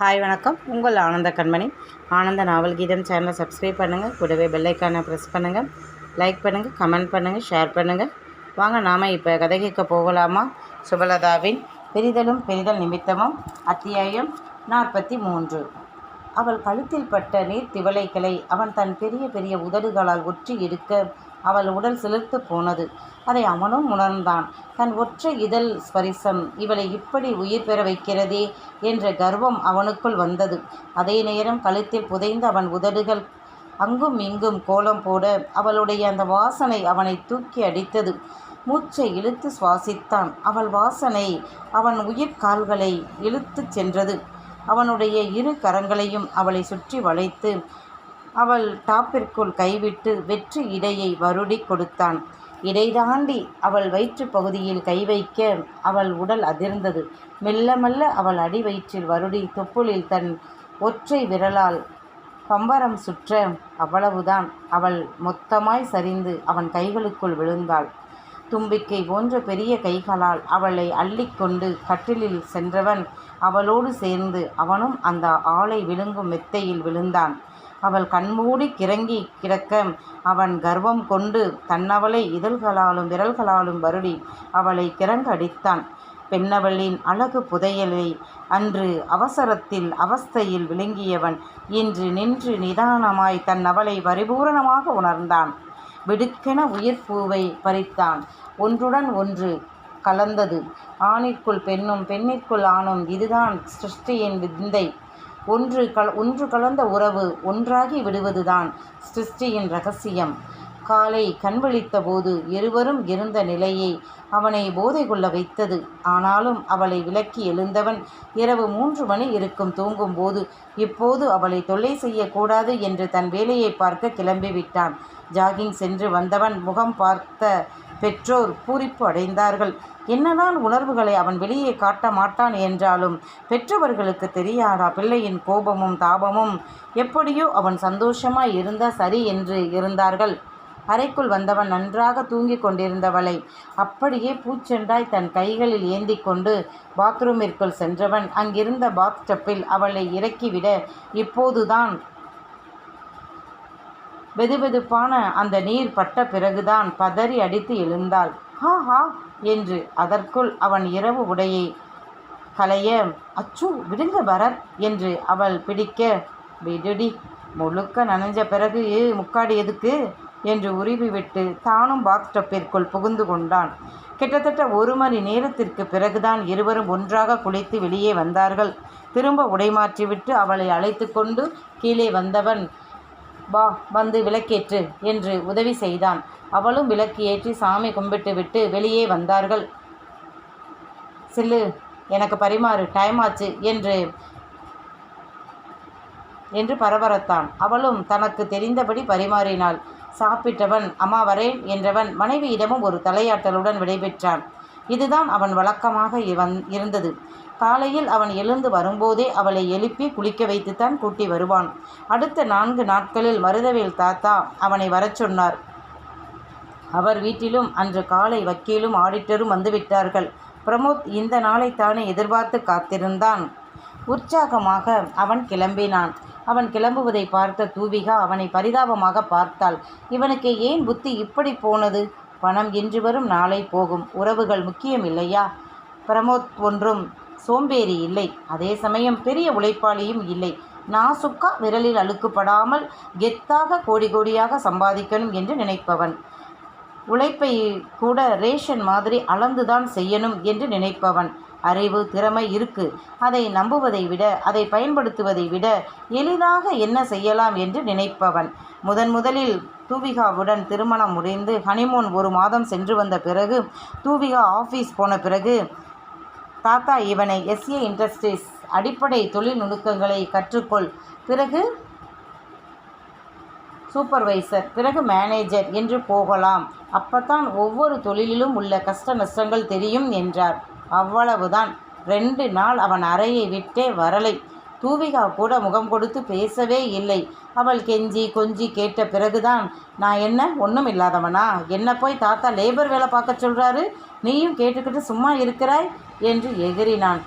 Hi வணக்கம். உங்கள் ஆனந்த கண்மணி. ஆனந்த நாவல் கீதம் சேனலை சப்ஸ்கிரைப் பண்ணுங்கள் கூடவே பெல்லைக்கானை ப்ரெஸ் பண்ணுங்கள் லைக் பண்ணுங்கள் கமெண்ட் பண்ணுங்கள் ஷேர் பண்ணுங்கள் வாங்க நாம் இப்போ கதை கேட்க போகலாமா? சுபலதாவின் பெரிதலும் பெரிதல் நிமித்தமும் அத்தியாயம் நாற்பத்தி மூன்று. அவள் கழுத்தில் பட்ட நீர் அவன் தன் பெரிய பெரிய உதடுகளால் ஒற்றி எடுக்க அவள் உடல் சிலிர்த்து போனது. அதை அவனும் உணர்ந்தான். தன் ஒற்றை இதழ் ஸ்பரிசம் இவளை இப்படி உயிர் பெற வைக்கிறதே என்ற கர்வம் அவனுக்குள் வந்தது. அதே நேரம் கழுத்தில் புதைந்த அவன் உதடுகள் அங்கும் இங்கும் கோலம் போட அவளுடைய அந்த வாசனை அவனை தூக்கி அடித்தது. மூச்சை இழுத்து சுவாசித்தான். அவள் வாசனை அவன் உயிர் கால்களை இழுத்துச் சென்றது. அவனுடைய இரு கரங்களையும் அவளை சுற்றி வளைத்து அவள் டாப்பிற்குள் கைவிட்டு வெற்றி இடையை வருடி கொடுத்தான். இடை தாண்டி அவள் வயிற்றுப் பகுதியில் கை வைக்க அவள் உடல் அதிர்ந்தது. மெல்ல மெல்ல அவள் அடி வயிற்றில் வருடி தொப்புளில் தன் ஒற்றை விரலால் பம்பரம் சுற்ற அவ்வளவுதான். அவள் மொத்தமாய் சரிந்து அவன் கைகளுக்குள் விழுந்தாள். தும்பிக்கை போன்ற பெரிய கைகளால் அவளை அள்ளிக்கொண்டு கட்டிலில் சென்றவன் அவளோடு சேர்ந்து அவனும் அந்த ஆளை விழுங்கும் மெத்தையில் விழுந்தான். அவள் கண்மூடி கிறங்கி கிடக்க அவன் கர்வம் கொண்டு தன்னவளை இதழ்களாலும் விரல்களாலும் வருடி அவளை கிறங்கடித்தான். பெண்ணவளின் அழகு புதையலை அன்று அவசரத்தில் அவஸ்தையில் விழுங்கியவன் இன்று நின்று நிதானமாய் தன் அவளை பரிபூரணமாக உணர்ந்தான். விடுக்கென உயிர் பூவை பறித்தான். ஒன்றுடன் ஒன்று கலந்தது. ஆணிற்குள் பெண்ணும் பெண்ணிற்குள் ஆணும் இதுதான் சிருஷ்டியின் விந்தை. ஒன்று கல ஒன்று கலந்த உறவு ஒன்றாகி விடுவதுதான் சிருஷ்டியின் ரகசியம். காலை கண்விழித்த போது இருவரும் இருந்த நிலையை அவனை போதை கொள்ள வைத்தது. ஆனாலும் அவளை விலக்கி எழுந்தவன் இரவு மூன்று மணி இருக்கும் தூங்கும் போது இப்போது அவளை தொல்லை செய்யக்கூடாது என்று தன் வேலையை பார்க்க கிளம்பிவிட்டான். ஜாகிங் சென்று வந்தவன் முகம் பார்த்த பெற்றோர் பூரிப்பு அடைந்தார்கள். என்னதான் உணர்வுகளை அவன் வெளியே காட்ட மாட்டான் என்றாலும் பெற்றவர்களுக்கு தெரியாதா பிள்ளையின் கோபமும் தாபமும்? எப்படியோ அவன் சந்தோஷமாய் இருந்தா சரி என்று இருந்தார்கள். அறைக்குள் வந்தவன் நன்றாக தூங்கிக் கொண்டிருந்தவளை அப்படியே பூச்செண்டாய் தன் கைகளில் ஏந்தி கொண்டு பாத்ரூமிற்குள் சென்றவன். அங்கிருந்த பாத்டப்பில் அவளை இறக்கிவிட இப்போதுதான் வெதுவெதுப்பான அந்த நீர் பட்ட பிறகுதான் பதறி அடித்து எழுந்தாள். ஹா ஹா என்று அதற்குள் அவன் இரவு உடையை களைய அச்சு விடுங்க பரத் என்று அவள் பிடிக்க விடுடி முழுக்க நனைஞ்ச பிறகு முக்காடி எதுக்கு? என்று உருவிவிட்டு தானும் பாத்டப்பிற்குள் புகுந்து கொண்டான். கிட்டத்தட்ட ஒரு மணி நேரத்திற்கு பிறகுதான் இருவரும் ஒன்றாக குளித்து வெளியே வந்தார்கள். திரும்ப உடை மாற்றிவிட்டு அவளை அழைத்து கொண்டு கீழே வந்தவன் வா வந்து விளக்கேற்று என்று உதவி செய்தான். அவளும் விளக்கு ஏற்றி சாமி கும்பிட்டு விட்டு வெளியே வந்தார்கள். சில்லு எனக்கு பரிமாறு டைம் ஆச்சு என்று என்று பரபரத்தான். அவளும் தனக்கு தெரிந்தபடி பரிமாறினாள். சாப்பிட்டவன் அம்மா வரேன் என்றவன் மனைவியிடமும் ஒரு தலையாட்டலுடன் விடைபெற்றான். இதுதான் அவன் வழக்கமாக இவன் இருந்தது. காலையில் அவன் எழுந்து வரும்போதே அவளை எழுப்பி குளிக்க வைத்துத்தான் கூட்டி வருவான். அடுத்த நான்கு நாட்களில் மருதவேல் தாத்தா அவனை வரச் சொன்னார். அவர் வீட்டிலும் அன்று காலை வக்கீலும் ஆடிட்டரும் வந்துவிட்டார்கள். பிரமோத் இந்த நாளைத்தானே எதிர்பார்த்து காத்திருந்தான். உற்சாகமாக அவன் கிளம்பினான். அவன் கிளம்புவதை பார்த்த தூவிகா அவனை பரிதாபமாக பார்த்தாள். இவனுக்கு ஏன் புத்தி இப்படி போனது? பணம் இன்று வரும் நாளை போகும். உறவுகள் முக்கியம் இல்லையா? பிரமோத் ஒன்றும் சோம்பேறி இல்லை. அதே சமயம் பெரிய உழைப்பாளியும் இல்லை. நாசுக்கா விரலில் அழுக்குப்படாமல் கெத்தாக கோடி கோடியாக சம்பாதிக்கணும் என்று நினைப்பவன். உழைப்பை கூட ரேஷன் மாதிரி அளந்துதான் செய்யணும் என்று நினைப்பவன். அறிவு திறமை இருக்கு. அதை நம்புவதை விட அதை பயன்படுத்துவதை விட எளிதாக என்ன செய்யலாம் என்று நினைப்பவன். முதன் முதலில் தூவிகாவுடன் திருமணம் முடிந்து ஹனிமூன் ஒரு மாதம் சென்று வந்த பிறகு தூவிகா ஆஃபீஸ் போன பிறகு தாத்தா இவனை எஸ்ஏ இண்டஸ்ட்ரீஸ் அடிப்படை தொழில் நுணுக்கங்களை கற்றுக்கொள். பிறகு சூப்பர்வைசர் பிறகு மேனேஜர் என்று போகலாம். அப்பத்தான் ஒவ்வொரு தொழிலிலும் உள்ள கஷ்ட நஷ்டங்கள் தெரியும் என்றார். அவ்வளவுதான். ரெண்டு நாள் அவன் அறையை விட்டே வரலை. தூவிகா கூட முகம் கொடுத்து பேசவே இல்லை. அவள் கெஞ்சி கொஞ்சி கேட்ட பிறகுதான் நான் என்ன? ஒன்றும் இல்லாதவனா? என்ன போய் தாத்தா லேபர் வேலை பார்க்க சொல்கிறாரு நீயும் கேட்டுக்கிட்டு சும்மா இருக்கிறாய்? என்று எகிறினான்.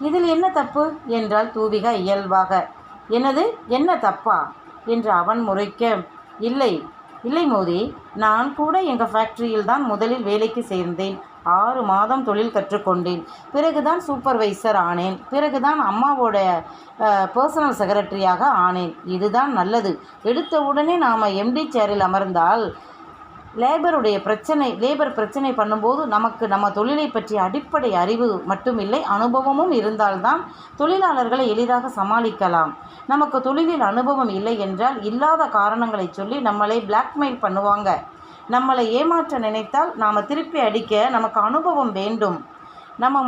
இதில் என்ன தப்பு? என்றால் தூவிகா இயல்பாக. என்னது? என்ன தப்பா? என்று அவன் முறைக்க இல்லை. இல்லை மோதி நான் கூட எங்கள் ஃபேக்ட்ரியில் தான் முதலில் வேலைக்கு சேர்ந்தேன். ஆறு மாதம் தொழில் கற்றுக்கொண்டேன். பிறகுதான் சூப்பர்வைசர் ஆனேன். பிறகுதான் அம்மாவோட பர்சனல் செக்ரட்டரியாக ஆனேன். இதுதான் நல்லது. எடுத்த உடனே நாம் எம்டி சேரில் அமர்ந்தால் லேபருடைய பிரச்சனை லேபர் பிரச்சனை பண்ணும்போது நமக்கு நம்ம தொழிலை பற்றிய அடிப்படை அறிவு மட்டுமில்லை அனுபவமும் இருந்தால்தான் தொழிலாளர்களை எளிதாக சமாளிக்கலாம். நமக்கு தொழிலில் அனுபவம் இல்லை என்றால் இல்லாத காரணங்களை சொல்லி நம்மளை பிளாக்மெயில் பண்ணுவாங்க. நம்மளை ஏமாற்ற நினைத்தால் நாம் திருப்பி அடிக்க நமக்கு அனுபவம் வேண்டும். நம்ம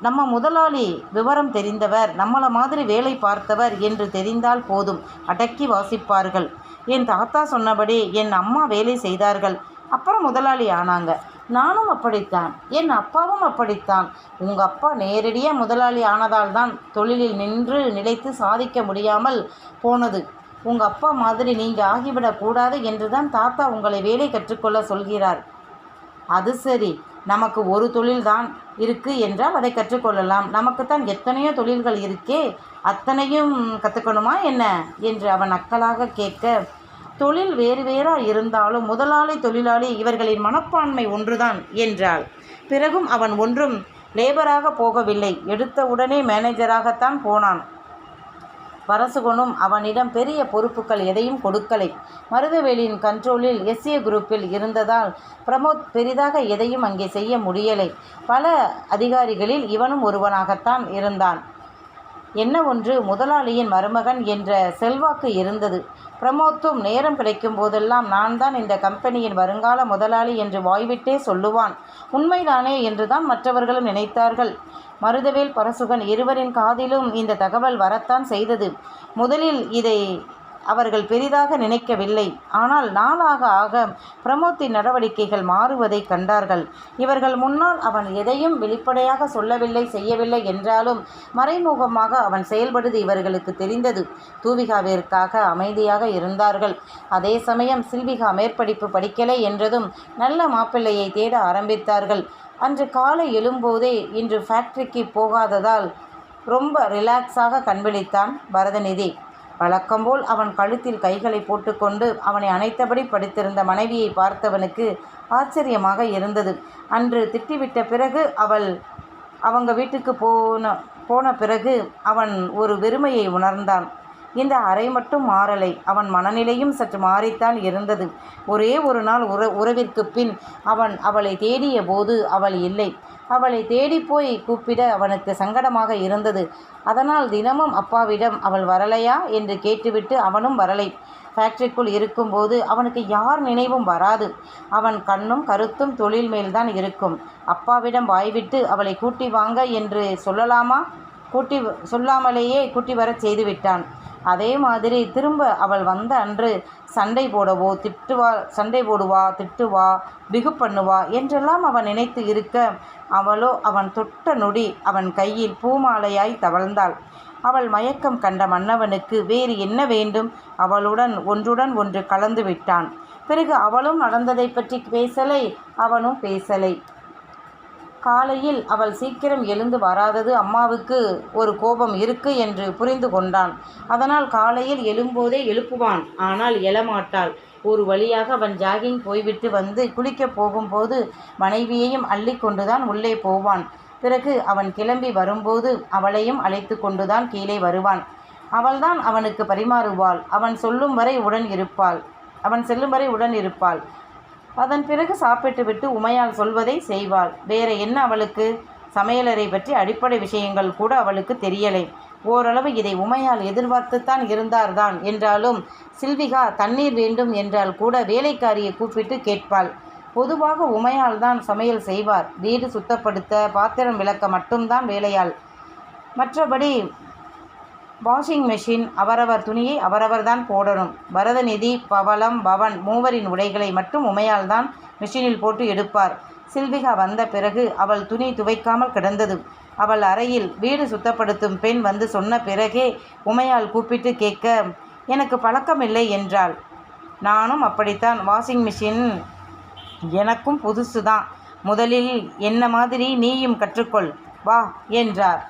நம்ம முதலாளி விவரம் தெரிந்தவர் நம்மளை மாதிரி வேலை பார்த்தவர் என்று தெரிந்தால் போதும். அடக்கி வாசிப்பார்கள். என் தாத்தா சொன்னபடி என் அம்மா வேலை செய்தார்கள். அப்புறம் முதலாளி ஆனாங்க. நானும் அப்படித்தான். என் அப்பாவும் அப்படித்தான். உங்கள் அப்பா நேரடியாக முதலாளி ஆனதால் தான் தொழிலில் நின்று நிலைத்து சாதிக்க முடியாமல் போனது. உங்கள் அப்பா மாதிரி நீங்கள் ஆகிவிடக்கூடாது என்று தான் தாத்தா உங்களை வேலை கற்றுக்கொள்ள சொல்கிறார். அது சரி. நமக்கு ஒரு தொழில் தான் இருக்குது என்றால் அதை கற்றுக்கொள்ளலாம். நமக்குத்தான் எத்தனையோ தொழில்கள் இருக்கே அத்தனையும் கற்றுக்கணுமா என்ன? என்று அவன் அக்கலாக கேட்க தொழில் வேறு வேறாக இருந்தாலும் முதலாளி தொழிலாளி இவர்களின் மனப்பான்மை ஒன்றுதான் என்றாள். பிறகும் அவன் ஒன்றும் லேபராக போகவில்லை. எடுத்த உடனே மேனேஜராகத்தான் போனான். வரசுகனும் அவனிடம் பெரிய பொறுப்புகள் எதையும் கொடுக்கலை. மருதவேலியின் கண்ட்ரோலில் எஸ்ஏ குரூப்பில் இருந்ததால் பிரமோத் பெரிதாக எதையும் அங்கே செய்ய முடியலை. பல அதிகாரிகளில் இவனும் ஒருவனாகத்தான் இருந்தான். என்ன ஒன்று முதலாளியின் மருமகன் என்ற செல்வாக்கு இருந்தது. பிரமோத்தும் நேரம் கிடைக்கும் போதெல்லாம் நான் தான் இந்த கம்பெனியின் வருங்கால முதலாளி என்று வாய்விட்டே சொல்லுவான். உண்மைதானே என்றுதான் மற்றவர்களும் நினைத்தார்கள். மருதவேல் பரசுகன் இருவரின் காதிலும் இந்த தகவல் வரத்தான் செய்தது. முதலில் இதை அவர்கள் பெரிதாக நினைக்கவில்லை. ஆனால் நாளாக ஆக பிரமோத்தின் நடவடிக்கைகள் மாறுவதை கண்டார்கள். இவர்கள் முன்னால் அவன் எதையும் வெளிப்படையாக சொல்லவில்லை செய்யவில்லை என்றாலும் மறைமுகமாக அவன் செயல்படுது இவர்களுக்கு தெரிந்தது. தூவிகாவிற்காக அமைதியாக இருந்தார்கள். அதே சமயம் சில்விகா மேற்படிப்பு படிக்கலை என்றதும் நல்ல மாப்பிள்ளையை தேட ஆரம்பித்தார்கள். அன்று காலை எழும்போதே இன்று ஃபேக்டரிக்கு போகாததால் ரொம்ப ரிலாக்ஸாக கண்விழித்தான் பரதநிதி. வழக்கம்போல் அவன் கழுத்தில் கைகளை போட்டுக்கொண்டு அவனை அணைத்தபடி படுத்திருந்த மனைவியை பார்த்தவனுக்கு ஆச்சரியமாக இருந்தது. அன்று திட்டிவிட்ட பிறகு அவள் அவங்க வீட்டுக்கு போன போன பிறகு அவன் ஒரு வெறுமையை உணர்ந்தான். இந்த அறை மட்டும் மாறலை. அவன் மனநிலையும் சற்று மாறித்தான் இருந்தது. ஒரே ஒரு நாள் உற உறவிற்கு பின் அவன் அவளை தேடிய போது அவள் இல்லை. அவளை தேடிப்போய் கூப்பிட அவனுக்கு சங்கடமாக இருந்தது. அதனால் தினமும் அப்பாவிடம் அவள் வரலையா? என்று கேட்டுவிட்டு அவனும் வரலை. ஃபேக்ட்ரிக்குள் இருக்கும்போது அவனுக்கு யார் நினைவும் வராது. அவன் கண்ணும் கருத்தும் தொழில் மேல்தான் இருக்கும். அப்பாவிடம் வாய்விட்டு அவளை கூட்டி வாங்க என்று சொல்லலாமா? கூட்டி சொல்லாமலேயே கூட்டி வரச் செய்துவிட்டான். அதே மாதிரி திரும்ப அவள் வந்த அன்று சண்டை போடவோ திட்டுவா சண்டை போடுவா திட்டுவா பிகு பண்ணுவா என்றெல்லாம் அவன் நினைத்து இருக்க அவளோ அவன் தொட்ட நொடி அவன் கையில் பூமாலையாய் தவழ்ந்தாள். அவள் மயக்கம் கண்ட மன்னவனுக்கு வேறு என்ன வேண்டும்? அவளுடன் ஒன்றுடன் ஒன்று கலந்து விட்டான். பிறகு அவளும் நடந்ததை பற்றி பேசலை அவனும் பேசலை. காலையில் அவள் சீக்கிரம் எழுந்து வராதது அம்மாவுக்கு ஒரு கோபம் இருக்கு என்று புரிந்து கொண்டான். அதனால் காலையில் எழும்போதே எழுப்புவான். ஆனால் எழமாட்டாள். ஒரு வழியாக அவன் ஜாகிங் போய்விட்டு வந்து குளிக்கப் போகும்போது மனைவியையும் அள்ளி கொண்டுதான் உள்ளே போவான். பிறகு அவன் கிளம்பி வரும்போது அவளையும் அழைத்து கொண்டுதான் கீழே வருவான். அவள்தான் அவனுக்கு பரிமாறுவாள். அவன் சொல்லும் வரை உடன் இருப்பாள். அவன் செல்லும் வரை உடன் இருப்பாள். அதன் பிறகு சாப்பிட்டுவிட்டு உமையால் சொல்வதை செய்வாள். வேற என்ன அவளுக்கு? சமையலறை பற்றி அடிப்படை விஷயங்கள் கூட அவளுக்கு தெரியலை. ஓரளவு இதை உமையால் எதிர்பார்த்துத்தான் இருந்தார்தான் என்றாலும் சில்விகா தண்ணீர் வேண்டும் என்றால் கூட வேலைக்காரியை கூப்பிட்டு கேட்பாள். பொதுவாக உமையால் தான் சமையல் செய்வார். வீடு சுத்தப்படுத்த பாத்திரம் விளக்க மட்டும்தான் வேலையாள். மற்றபடி வாஷிங் மெஷின் அவரவர் துணியை அவரவர் தான் போடணும். பரதநிதி பவளம் பவன் மூவரின் உடைகளை மட்டும் உமையால் தான் மிஷினில் போட்டு எடுப்பார். சில்விகா வந்த பிறகு அவள் துணி துவைக்காமல் கிடந்தது. அவள் அறையில் வீடு சுத்தப்படுத்தும் பெண் வந்து சொன்ன பிறகே உமையால் கூப்பிட்டு கேட்க எனக்கு பழக்கமில்லை என்றாள். நானும் அப்படித்தான். வாஷிங் மிஷின் எனக்கும் புதுசு தான் முதலில் என்ன மாதிரி நீயும் கற்றுக்கொள். வா என்றார்.